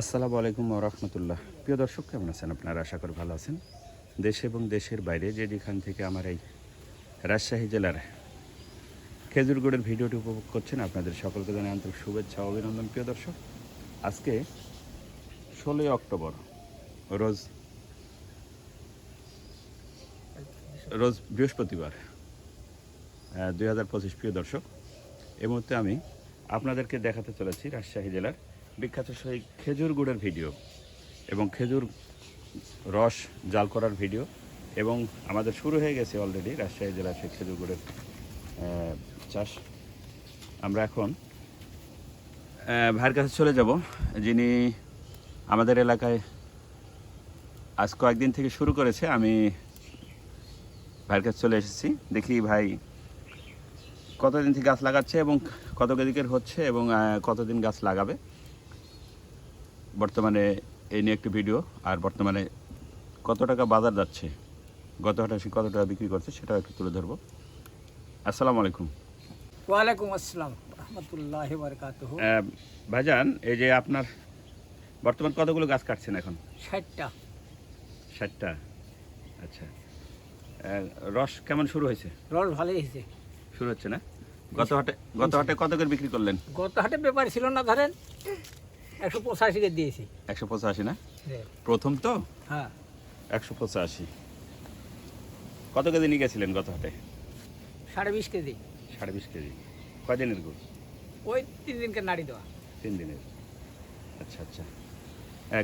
আসসালামু আলাইকুম রহমতুল্লাহ। প্রিয় দর্শক, কেমন আছেন আপনারা? আশা করি ভালো আছেন। দেশ এবং দেশের বাইরে যে যেখান থেকে আমার এই রাজশাহী জেলার খেজুরগড়ের ভিডিওটি উপভোগ করছেন, আপনাদের সকলকে জানাই আন্তরিক শুভেচ্ছা অভিনন্দন। প্রিয় দর্শক, আজকে ষোলোই অক্টোবর, রোজ রোজ বৃহস্পতিবার দুই হাজার পঁচিশ। প্রিয় দর্শক, এই মুহূর্তে আমি আপনাদেরকে দেখাতে চলেছি রাজশাহী জেলার বিখ্যাত সেই খেজুর গুড়ের ভিডিও এবং খেজুর রস জাল করার ভিডিও এবং আমাদের শুরু হয়ে গেছে অলরেডি রাজশাহী জেলার সেই খেজুর গুড়ের চাষ। আমরা এখন ভাইয়ের কাছে চলে যাব। যিনি আমাদের এলাকায় আজ কয়েকদিন থেকে শুরু করেছে, আমি ভাইয়ের কাছে চলে এসেছি। দেখি ভাই কতদিন থেকে গাছ লাগাচ্ছে এবং কত দিকের হচ্ছে এবং কতদিন গাছ লাগাবে। বর্তমানে এই নিয়ে একটি ভিডিও আর বর্তমানে কত টাকা বাজার যাচ্ছে গত হাটে সে কত টাকা বিক্রি করছে সেটাও একটু তুলে ধরবো। আসসালামু আলাইকুম। ওয়ালাইকুম আসসালাম রহমতুল্লাহ বরকাত ভাইজান এই যে আপনার বর্তমান কতগুলো গাছ কাটছেন এখন? ষাটটা। ষাটটা। আচ্ছা। রস কেমন শুরু হয়েছে? রস ভালোই হয়েছে। শুরু হচ্ছে না? গত হাটে গত হাটে কত করে বিক্রি করলেন? গত হাটে ব্যাপার ছিল না ধরেন একশো পঁচাশিকে দিয়েছি। একশো পঁচাশি না? প্রথম তো? হ্যাঁ। একশো পঁচাশি। কত কেজি নিয়ে গেছিলেন গত হাটে? সাড়ে বিশ কেজি। সাড়ে বিশ কেজি। কয়দিনের গুড় ওই তিন দিনকে নাড়ি দেওয়া। তিন দিনের। আচ্ছা আচ্ছা।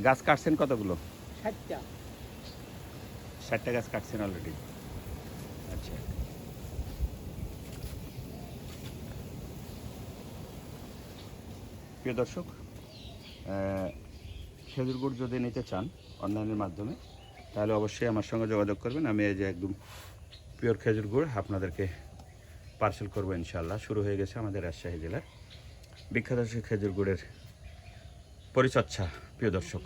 গাছ কাটছেন কতগুলো? ষাটটা। ষাটটা গাছ কাটছেন অলরেডি আচ্ছা। প্রিয় দর্শক খেজুর গুড় যদি নিতে চান অনলাইনের মাধ্যমে, তাহলে অবশ্যই আমার সঙ্গে যোগাযোগ করবেন। আমি এই যে একদম পিওর খেজুর গুড় আপনাদেরকে পার্সেল করব ইনশাল্লাহ শুরু হয়ে গেছে আমাদের রাজশাহী জেলার বিখ্যাত সেই খেজুর গুড়ের পরিচর্চা, প্রিয় দর্শক।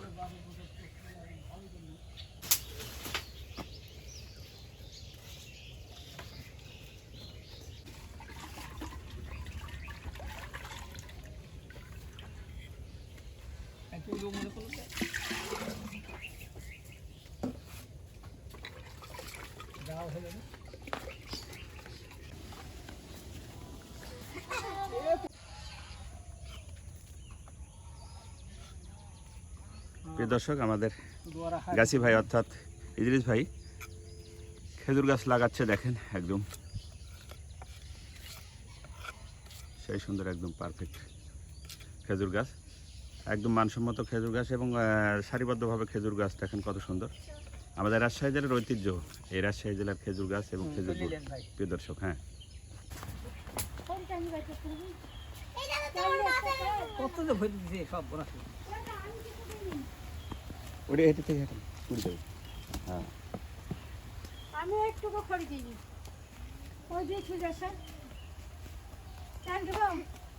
প্রিয় দর্শক, আমাদের গাছি ভাই অর্থাৎ ইদ্রিস ভাই খেজুর গাছ লাগাচ্ছে, দেখেন, একদম সেই সুন্দর, একদম পারফেক্ট খেজুর গাছ। একদম মানসম্মত খেজুর গাছ এবং সারিবদ্ধভাবে খেজুর গাছ দেখেন কত সুন্দর। আমাদের রাজশাহী জেলার ঐতিহ্য এই রাজশাহী জেলার খেজুর গাছ এবং খেজুর গুড়। প্রিয় দর্শক হ্যাঁ। ওটা হেঁটে থেকে হেঁটে তুলে দেবো হ্যাঁ। আমি ওই দিয়ে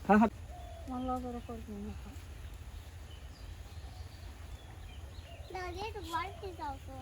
হ্যাঁ হ্যাঁ। মল্লা করে করবি না দাদি একটু বাড়িতে যাও তো